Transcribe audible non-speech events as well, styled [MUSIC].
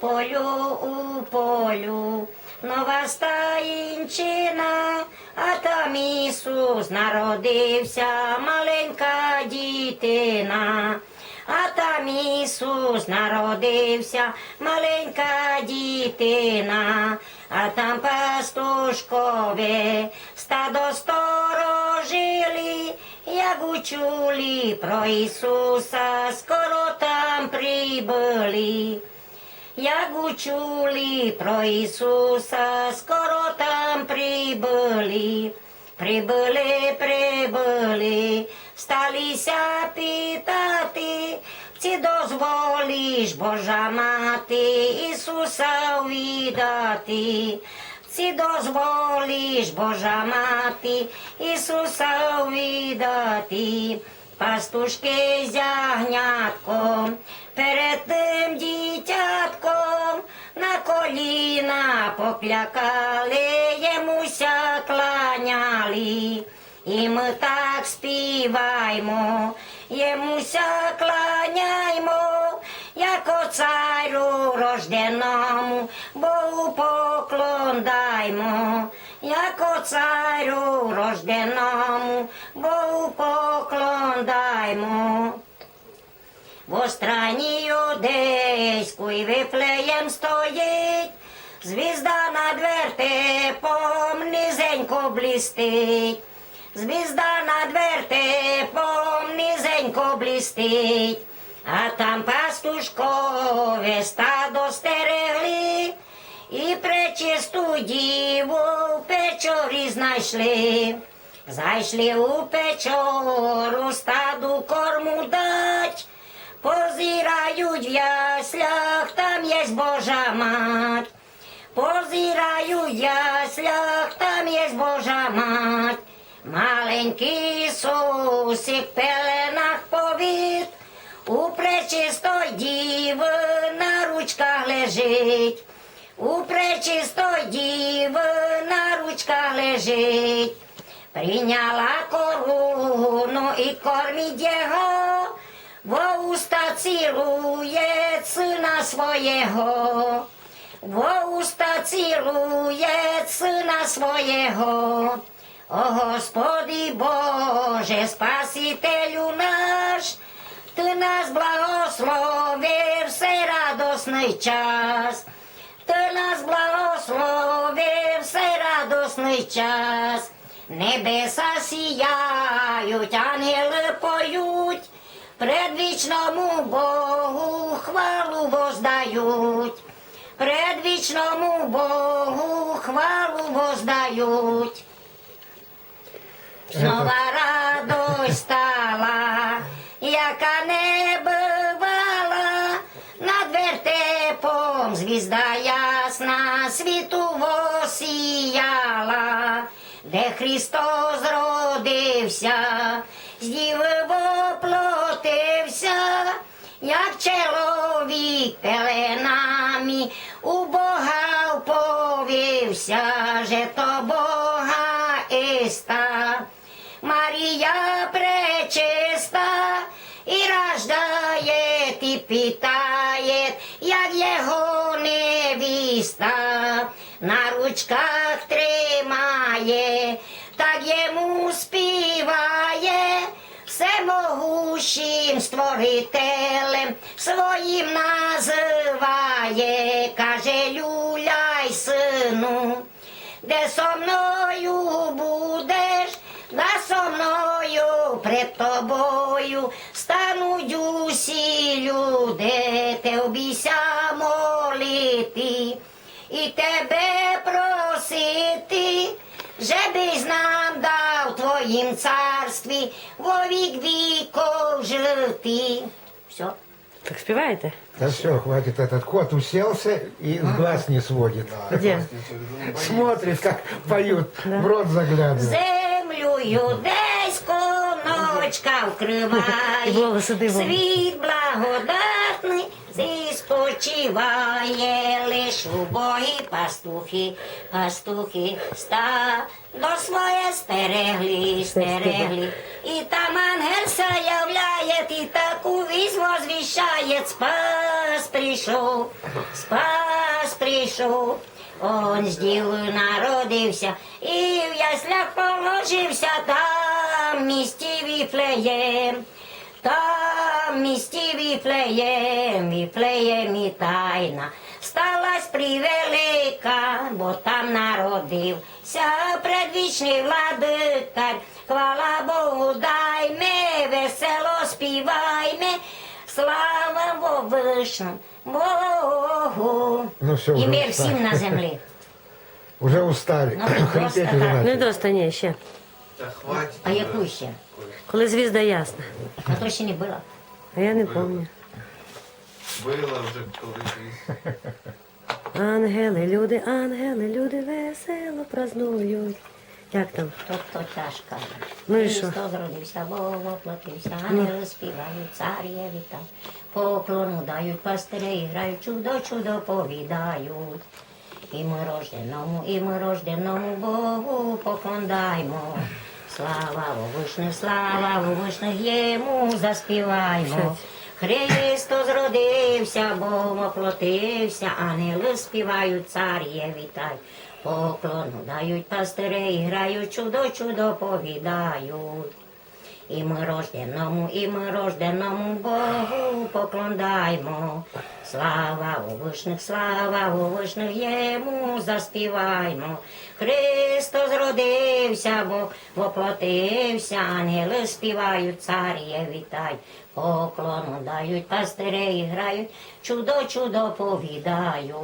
полю, у полю, нова стаїнчина, а там Ісус народився, маленька дітина. А там Ісус народився, маленька дітина, а там пастушкове стадо сторожили, як учули про Ісуса, скоро там прибули. Як учули про Ісуса, скоро там прибули. Прибули, прибули, сталися питати, чи дозволиш, Божа мати, Ісуса віддати. Чи дозволиш, Божа мати, Ісуса віддати. Пастушки з ягнятком, перед тим дітятком, на коліна поклякали, йомуся кланяли. І ми так співаймо, йомуся кланяймо, як царю рожденому, Богу поклон даймо, як царю рожденому, Богу поклон даймо. В Одеську і вифлеєм стоїть, звізда над вертепом низенько блістить, звізда над вертепом низенько блістить, а там пастушкове стадо стерегли, і пречисту діву в печорі знайшли. Зайшли у печору стаду корму дать, позирають в яслях, там є Божа мать. Позирають в яслях, там є Божа мать. Маленький Ісусик в пеленах повіт, у пречистой діви на ручках лежить. У пречистой діви на ручках лежить. Прийняла корону і кормить його, во уста цілує сина свого, во уста цілує сина свого. О Господи Боже, Спасителю наш, Ти нас благословив все радосний час. Ти нас благословив все радосний час. Небеса сіяють, ангели поють, предвічному Богу хвалу воздають, предвічному Богу хвалу воздають. Снова радость стала, яка не бивала, над вертепом звізда ясна світу восіяла, де Христос родився, з діви чоловік пеленами у Бога вповівся, же то Бога іста. Марія пречиста і рождає і питає, як його невіста на ручках тримає, так йому співає, Всемогущим створителем своїм називає, каже люляй сину де со мною будеш, да со мною пред тобою стануть усі люди, те обійся молити і тебе просити, жебись нам дав твоїм царстві во вік віков жити. Все. Так співаєте? Да все, хватит. Этот кот уселся и глаз не сводит. Де? Смотрит, как поют, в рот заглядывает. Землею десь коночка дивом. світ благодатний зі спочиває, лиш убогі пастухи, пастухи ста до своє стерегли, стерегли. І там ангел являє, і таку Цариць возвіщає, спас прийшов, спас прийшов. Он з дівою народився і в яслях положився там місті Віфлеєм. Там в місті Віфлеєм, Віфлеєм і тайна. Сталась превелика, бо там народився предвічний владикар. Хвала Богу, дайме, весело співайме, слава Вовишну Богу. Ну, всё, І мир всім на землі. [LAUGHS] Уже устали. Ну, просто так. Не доста, ні, ще. Та хватить. А яку ще? Коли звізда ясна. А то ще не було. А я не пам'ятаю. Було вже колись. Ангели, люди, ангели, люди весело празнують. Як там? То, то тяжко. Ну і що? Христос родився, Бог воплотився, ангели співають, царі вітають, поклону дають, пастирі грають, чудо, чудо повідають. І ми рожденому, і ми рожденому Богу поклондаймо. Слава Вовишних, слава Вовишних йому заспіваймо. Христос родився, Бог оплотився, ангели співають, царє вітай. Поклону дають пастирі, грають, чудо, чудо повідають. І ми рожденому, і ми рожденому Богу поклондаймо. Слава у вишних, слава у вишних йому заспіваймо. Христос родився, Бог воплотився, ангели співають, царє вітай. Поклону дають, пастирі грають, чудо, чудо повідають.